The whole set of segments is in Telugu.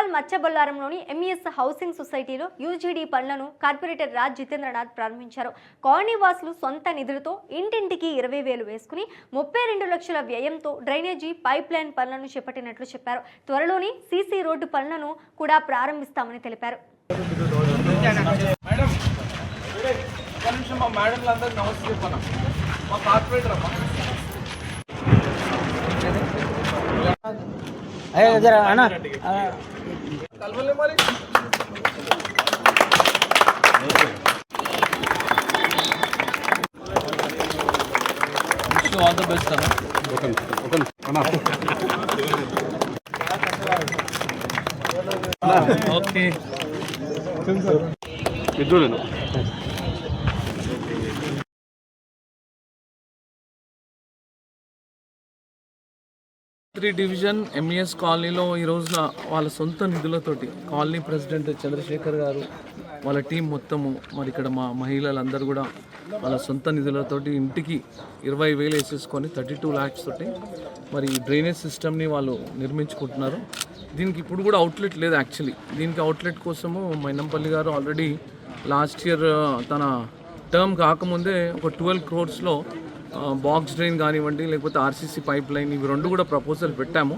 గద్వాల్ మచ్చబొల్లారంలోని ఎంఈఎస్ హౌసింగ్ సొసైటీలో యూజీడీ పనులను కార్పొరేటర్ రాజ్ జితేంద్రనాథ్ ప్రారంభించారు. కాలనీ వాసులు సొంత నిధులతో ఇంటింటికి ఇరవై వేలు వేసుకుని ముప్పై రెండు లక్షల వ్యయంతో డ్రైనేజీ పైప్ లైన్ పనులను చేపట్టినట్లు చెప్పారు. త్వరలోనే సీసీ రోడ్డు పనులను కూడా ప్రారంభిస్తామని తెలిపారు. అయ్యా జర అన్న ఆల్ ద బెస్ట్ అన్న ఓకే త్రీ డివిజన్ ఎంఈఎస్ కాలనీలో ఈ రోజున వాళ్ళ సొంత నిధులతోటి కాలనీ ప్రెసిడెంట్ చంద్రశేఖర్ గారు వాళ్ళ టీం మొత్తము మరి ఇక్కడ మా మహిళలందరూ కూడా వాళ్ళ సొంత నిధులతోటి ఇంటికి ఇరవై వేలు వేసేసుకొని థర్టీ టూ ల్యాక్స్ తోటి మరి ఈ డ్రైనేజ్ సిస్టమ్ని వాళ్ళు నిర్మించుకుంటున్నారు. దీనికి ఇప్పుడు కూడా అవుట్లెట్ లేదు యాక్చువల్లీ దీనికి అవుట్లెట్ కోసము Mainampally garu already last year తన టర్మ్ కాకముందే ఒక ట్వెల్వ్ క్రోర్స్లో బాక్స్ డ్రైన్ కానివ్వండి లేకపోతే ఆర్సీసీ పైప్ లైన్ ఇవి రెండు కూడా ప్రపోజల్ పెట్టాము.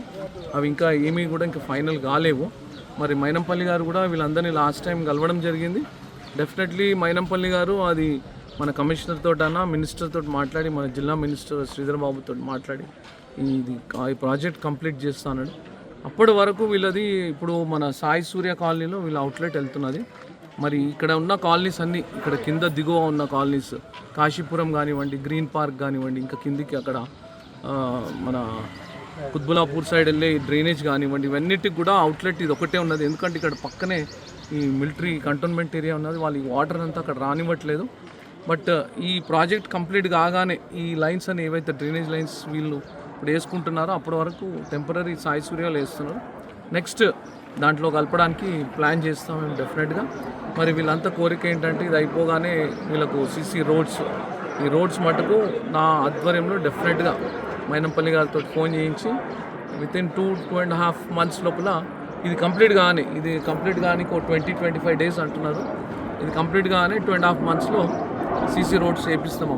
అవి ఇంకా ఏమీ కూడా ఇంకా ఫైనల్ కాలేవు. మరి మైనంపల్లి గారు కూడా వీళ్ళందరినీ లాస్ట్ టైం కలవడం జరిగింది. డెఫినెట్లీ మైనంపల్లి గారు అది మన కమిషనర్ తోటనా మినిస్టర్ తోటి మాట్లాడి మన జిల్లా మినిస్టర్ శ్రీధర్ బాబుతో మాట్లాడి ఇది ఈ ప్రాజెక్ట్ కంప్లీట్ చేస్తాను అప్పటి వరకు వీళ్ళది ఇప్పుడు మన సాయి సూర్య కాలనీలో వీళ్ళ అవుట్లెట్ వెళ్తున్నది. మరి ఇక్కడ ఉన్న కాలనీస్ అన్నీ ఇక్కడ కింద దిగువ ఉన్న కాలనీస్ కాశీపురం కానివ్వండి గ్రీన్ పార్క్ కానివ్వండి ఇంకా కిందికి అక్కడ మన కుత్బులాపూర్ సైడ్ వెళ్ళే డ్రైనేజ్ కానివ్వండి ఇవన్నిటికి కూడా అవుట్లెట్ ఇది ఒకటే ఉన్నది. ఎందుకంటే ఇక్కడ పక్కనే ఈ మిలిటరీ కంటోన్మెంట్ ఏరియా ఉన్నది వాళ్ళు ఈ వాటర్ అంతా అక్కడ రానివ్వట్లేదు. బట్ ఈ ప్రాజెక్ట్ కంప్లీట్ కాగానే ఈ లైన్స్ అని ఏవైతే డ్రైనేజ్ లైన్స్ వీళ్ళు ఇప్పుడు వేసుకుంటున్నారో అప్పటి వరకు టెంపరీ సాయి సూర్యాలు వేస్తున్నారు. నెక్స్ట్ దాంట్లో కలపడానికి ప్లాన్ చేస్తాం మేము డెఫినెట్గా. మరి వీళ్ళంతా కోరిక ఏంటంటే ఇది అయిపోగానే వీళ్ళకు సిసి రోడ్స్ ఈ రోడ్స్ మటుకు నా ఆధ్వర్యంలో డెఫినెట్గా మైనంపల్లి గారితో ఫోన్ చేయించి within two two and half months లోపల ఇది కంప్లీట్ కానీ ఇది కంప్లీట్ కానీ ఒక ట్వంటీ ట్వంటీ ఫైవ్ డేస్ అంటున్నారు. ఇది కంప్లీట్ కానీ టూ అండ్ హాఫ్ మంత్స్లో సీసీ రోడ్స్ వేపిస్తాం